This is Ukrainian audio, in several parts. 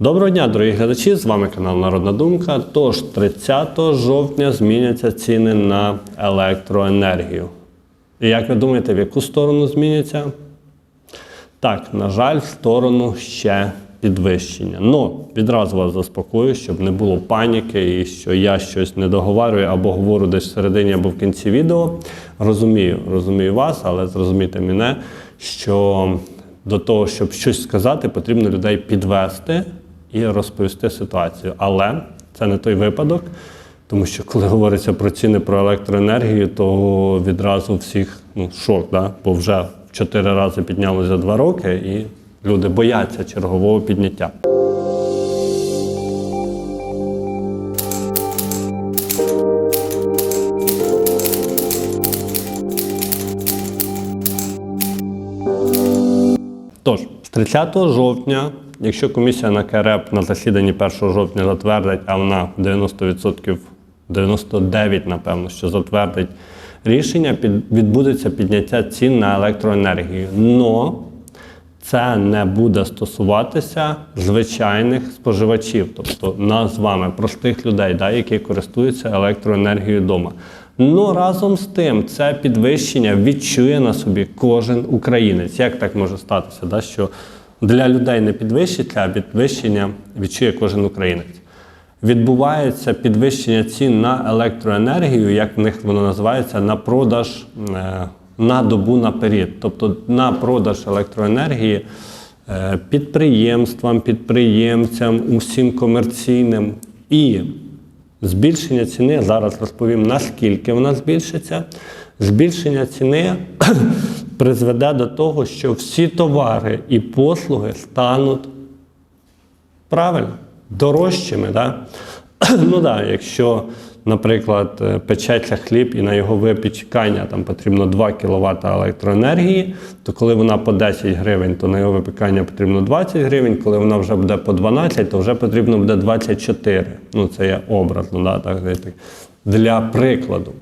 Доброго дня, дорогі глядачі! З вами канал Народна Думка. Тож 30 жовтня зміняться ціни на електроенергію. І як ви думаєте, в яку сторону зміняться? Так, на жаль, в сторону ще підвищення. Ну, відразу вас заспокою, щоб не було паніки і що я щось не договарюю або говорю десь всередині, або в кінці відео. Розумію, розумію вас, але зрозумійте мене, що до того, щоб щось сказати, потрібно людей підвести і розповісти ситуацію. Але це не той випадок. Тому що коли говориться про ціни про електроенергію, то відразу всіх ну, шок, да? бо вже в чотири рази піднялося за два роки, і люди бояться чергового підняття. Тож, з 30 жовтня, якщо комісія на КРЕП на засіданні 1 жовтня затвердить, а вона 90%, 99%, напевно, що затвердить рішення, відбудеться підняття цін на електроенергію. Но це не буде стосуватися звичайних споживачів, тобто нас з вами, простих людей, да, які користуються електроенергією вдома. Ну разом з тим, це підвищення відчує на собі кожен українець. Як так може статися? Да, що для людей не підвищиться, а підвищення відчує кожен українець. Відбувається підвищення цін на електроенергію, як в них воно називається, на продаж е, на добу наперед. Тобто на продаж електроенергії е, підприємствам, підприємцям, усім комерційним. І збільшення ціни, зараз розповім, наскільки вона збільшиться. Збільшення ціни призведе до того, що всі товари і послуги стануть правильно, дорожчими. Да? ну да, якщо, наприклад, е, печеться хліб і на його випікання там потрібно 2 кВт електроенергії, то коли вона по 10 гривень, то на його випікання потрібно 20 гривень, коли вона вже буде по 12, то вже потрібно буде 24. Ну, це є образно, да, так, для прикладу.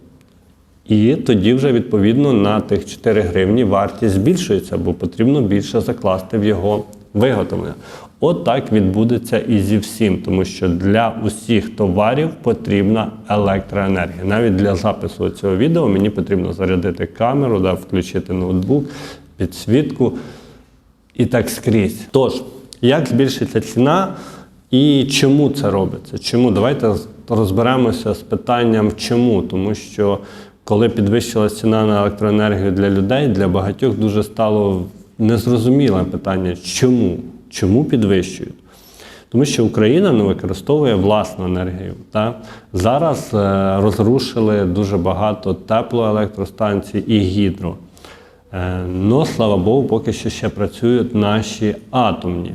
І тоді вже відповідно на тих 4 гривні вартість збільшується, бо потрібно більше закласти в його виготовлення. От так відбудеться і зі всім, тому що для усіх товарів потрібна електроенергія. Навіть для запису цього відео мені потрібно зарядити камеру, да, включити ноутбук, підсвітку і так скрізь. Тож, як збільшиться ціна і чому це робиться? Чому? Давайте розберемося з питанням чому. Тому що коли підвищилася ціна на електроенергію для людей, для багатьох дуже стало незрозуміле питання, чому? Чому підвищують? Тому що Україна не використовує власну енергію. Та? Зараз е, розрушили дуже багато теплоелектростанцій і гідро. Но, слава Богу, поки що ще працюють наші атомні.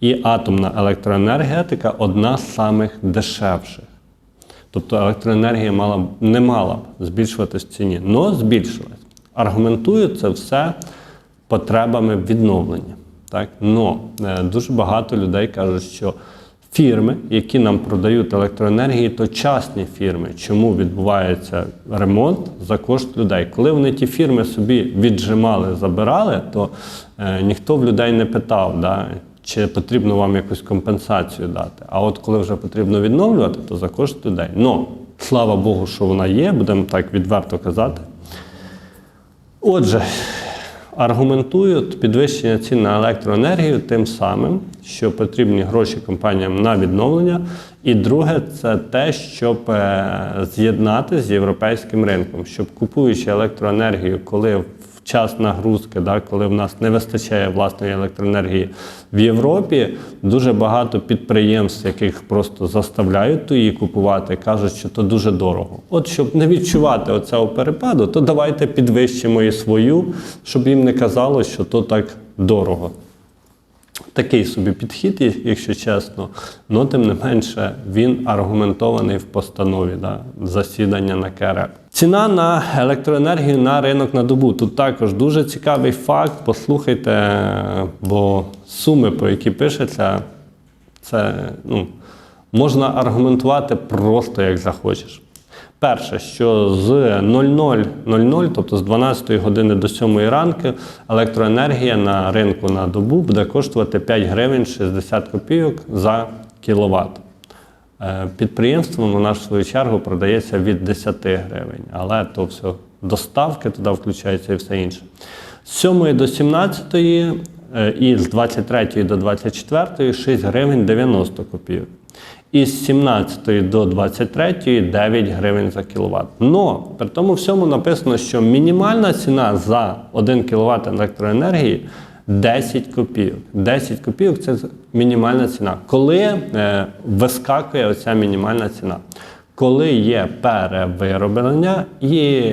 І атомна електроенергетика одна з самих дешевших. Тобто електроенергія мала, б- не мала б збільшуватись в ціні, але збільшилась. Аргументують це все потребами відновлення. Так? Но е, дуже багато людей кажуть, що фірми, які нам продають електроенергії, то частні фірми. Чому відбувається ремонт за кошт людей? Коли вони ті фірми собі віджимали, забирали, то е, ніхто в людей не питав, да, чи потрібно вам якусь компенсацію дати. А от коли вже потрібно відновлювати, то за кошт людей. Ну, слава Богу, що вона є, будемо так відверто казати. Отже, аргументують підвищення цін на електроенергію тим самим, що потрібні гроші компаніям на відновлення. І друге, це те, щоб е, з'єднати з європейським ринком, щоб купуючи електроенергію, коли в час нагрузки, да, коли в нас не вистачає власної електроенергії в Європі, дуже багато підприємств, яких просто заставляють ту її купувати, кажуть, що то дуже дорого. От щоб не відчувати оцього перепаду, то давайте підвищимо і свою, щоб їм не казало, що то так дорого. Такий собі підхід, якщо чесно, але тим не менше він аргументований в постанові да, засідання на КРЕП. Ціна на електроенергію на ринок на добу. Тут також дуже цікавий факт. Послухайте, бо суми, про які пишеться, це ну, можна аргументувати просто як захочеш. Перше, що з 00.00, тобто з 12 години до 7 ранку, електроенергія на ринку на добу буде коштувати 5 гривень 60 копійок за кіловат. Е, Підприємством вона в свою чергу продається від 10 гривень, але то все доставки туди включаються і все інше. З 7 до 17 е, і з 23 до 24 6 гривень 90 копійок. І з 17 до 23 9 гривень за кіловат. Но при тому всьому написано, що мінімальна ціна за 1 кВт електроенергії 10 копійок. 10 копійок це мінімальна ціна. Коли е, вискакує оця мінімальна ціна? Коли є перевироблення і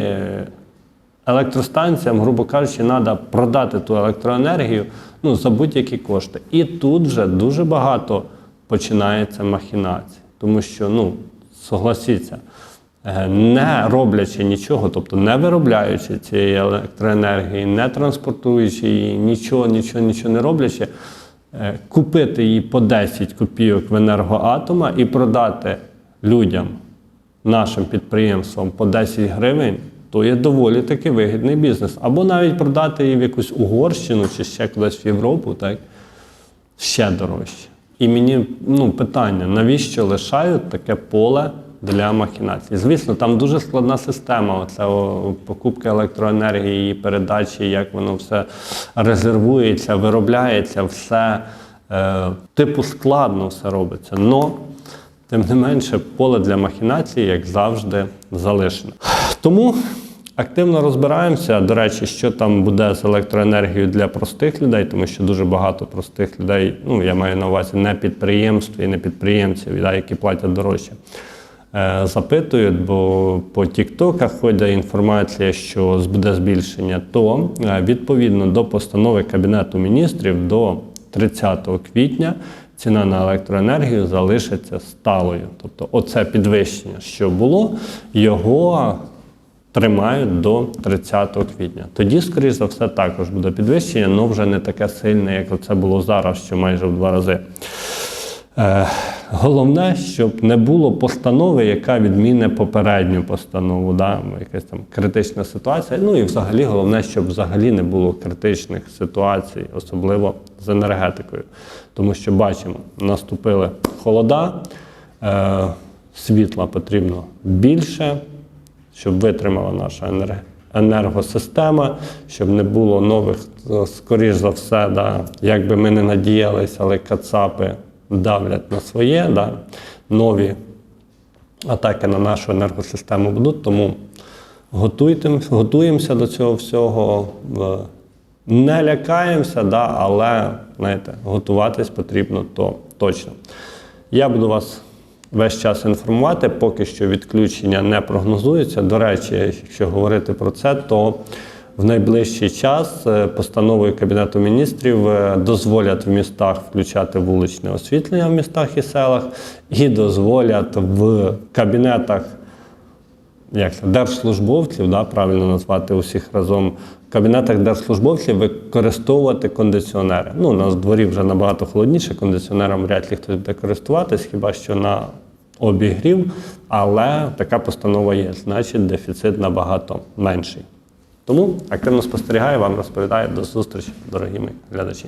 електростанціям, грубо кажучи, треба продати ту електроенергію ну, за будь-які кошти. І тут вже дуже багато починається махінацій. Тому що, ну, согласіться, не роблячи нічого, тобто не виробляючи цієї електроенергії, не транспортуючи її, нічого, нічого, нічого не роблячи, е, купити її по 10 копійок в енергоатома і продати людям, нашим підприємствам по 10 гривень, то є доволі таки вигідний бізнес. Або навіть продати її в якусь Угорщину чи ще кудись в Європу, так? ще дорожче. І мені ну, питання, навіщо лишають таке поле для махінацій? Звісно, там дуже складна система. Оце покупки електроенергії, її передачі, як воно все резервується, виробляється, все е, типу складно все робиться. Но, тим не менше, поле для махінацій, як завжди, залишено. Тому Активно розбираємося. До речі, що там буде з електроенергією для простих людей, тому що дуже багато простих людей, ну я маю на увазі не підприємств і не підприємців, які платять дорожче. Е, запитують, бо по Тіктоках ходить інформація, що буде збільшення, то е, відповідно до постанови Кабінету міністрів до 30 квітня ціна на електроенергію залишиться сталою. Тобто, оце підвищення, що було, його тримають до 30 квітня. Тоді, скоріш за все, також буде підвищення, але вже не таке сильне, як це було зараз, що майже в два рази. Е, головне, щоб не було постанови, яка відміне попередню постанову, да? якась там критична ситуація. Ну і взагалі головне, щоб взагалі не було критичних ситуацій, особливо з енергетикою. Тому що бачимо, наступили холода, е, світла потрібно більше щоб витримала наша енергосистема, щоб не було нових, е, скоріш за все, да, як би ми не надіялися, але кацапи давлять на своє, да, нові атаки на нашу енергосистему будуть. Тому готуємося до цього всього. Не лякаємося, да, але знаєте, готуватись потрібно то точно. Я буду вас весь час інформувати. Поки що відключення не прогнозується. До речі, якщо говорити про це, то в найближчий час е, постановою Кабінету міністрів е, дозволять в містах включати вуличне освітлення в містах і селах, і дозволять в кабінетах як це, держслужбовців, да, правильно назвати усіх разом, в кабінетах держслужбовців використовувати кондиціонери. Ну, у нас в дворі вже набагато холодніше, кондиціонером вряд ли хтось буде користуватись, хіба що на обігрів, але така постанова є, значить дефіцит набагато менший. Тому активно спостерігаю, вам розповідаю. До зустрічі, дорогі мої глядачі.